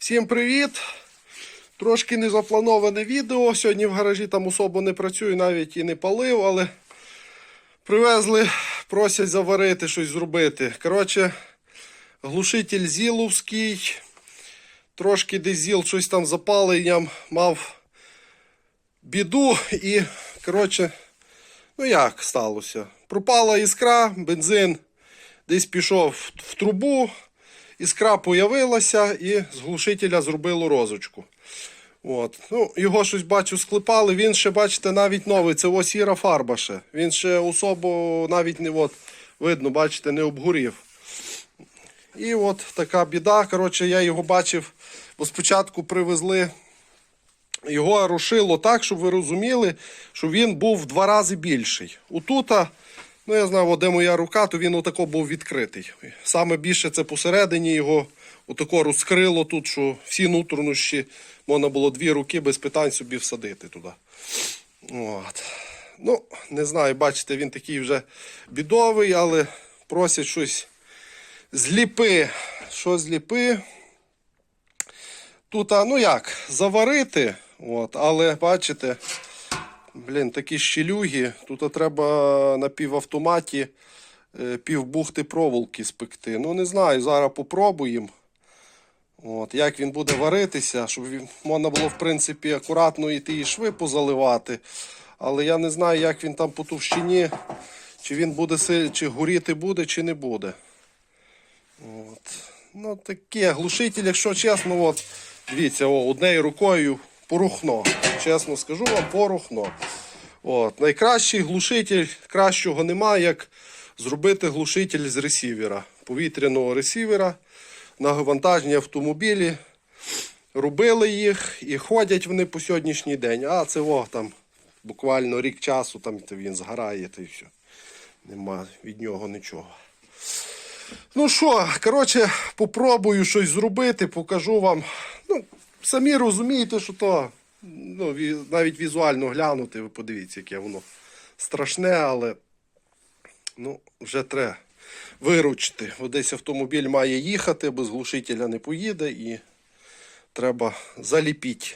Всім привіт! Трошки незаплановане відео. Сьогодні в гаражі там особо не працюю, навіть і не палив, але привезли, просять заварити щось зробити. Коротше, глушитель зіловський. Трошки десь зіл щось там запаленням мав біду і, коротше, ну як сталося? Пропала іскра, бензин десь пішов в трубу, іскра появилася і з глушителя зробило розочку. От. Ну, його щось бачу, склепали. Він ще, бачите, навіть новий. Це ось сіра фарба ще. Він ще особо навіть не от, видно, бачите, не обгорів. І от така біда. Коротше, я його бачив, бо спочатку привезли. Його рушило так, щоб ви розуміли, що він був в два рази більший. Отута, ну я знаю, де моя рука, то він отако був відкритий. Саме більше це посередині його отако розкрило тут, що всі нутрощі можна було дві руки без питань собі всадити туди. От. Ну, не знаю, бачите, він такий вже бідовий, але просять щось зліпи. Що зліпи? Тут, а, ну як, заварити, от, але бачите, блін, такі щелюги. Тут треба на півавтоматі е, півбухти проволоки спекти. Ну, не знаю, зараз попробуємо. От, як він буде варитися, щоб можна було, в принципі, акуратно і ті шви позаливати. Але я не знаю, як він там по товщині, чи він буде чи горіти буде, чи не буде. От. Ну, таке, глушитель, якщо чесно, от, дивіться, о, однією рукою порухно. Чесно скажу вам, порухно. От. Найкращий глушитель, кращого немає, як зробити глушитель з ресівера, повітряного ресівера на вантажні автомобілі. Робили їх і ходять вони по сьогоднішній день. А це о, там буквально рік часу там він згорає та й все. Нема від нього нічого. Ну що, коротше, попробую щось зробити, покажу вам. Ну, самі розумієте, що то ну, навіть візуально глянути, ви подивіться, яке воно страшне, але ну, вже треба виручити. Десь автомобіль має їхати, без глушителя не поїде і треба заліпити.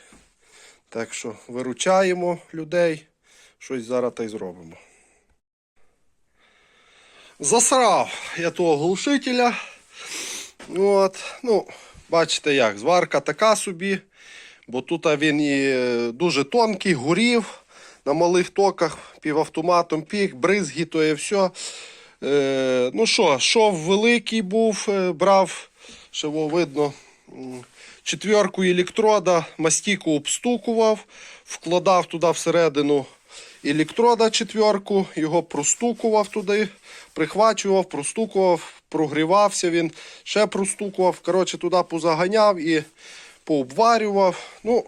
Так що виручаємо людей, щось зараз та й зробимо. Засрав я того глушителя. От, ну, бачите як, зварка така собі, бо тут він і е, дуже тонкий, горів на малих токах, півавтоматом пік, бризги, то є все. Е, ну що, шов великий був, е, брав, ще видно, четверку електрода, мастіку обстукував, вкладав туди всередину електрода четверку, його простукував туди, прихвачував, простукував, прогрівався він, ще простукував. Коротше, туди позаганяв і пообварював. Ну,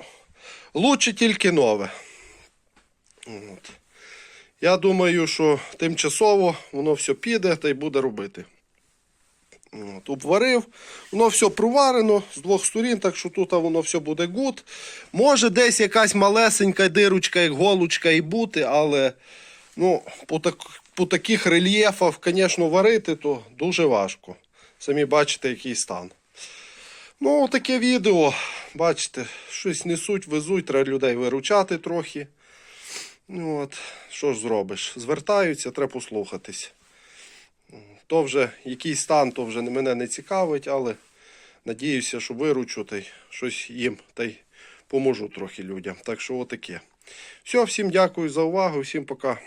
лучше тільки нове. От. Я думаю, що тимчасово воно все піде та й буде робити. От, обварив, воно все проварено з двох сторін, так що тут воно все буде гуд. Може десь якась малесенька дирочка, як голочка і бути, але ну, по, так, по таких рельєфах, звісно, варити то дуже важко. Самі бачите, який стан. Ну, таке відео. Бачите, щось несуть, везуть, треба людей виручати трохи. Ну, от, що ж зробиш? Звертаються, треба послухатись. То вже який стан, то вже мене не цікавить, але надіюся, що виручу та й щось їм та й поможу трохи людям. Так що отаке. Все, всім дякую за увагу, всім пока.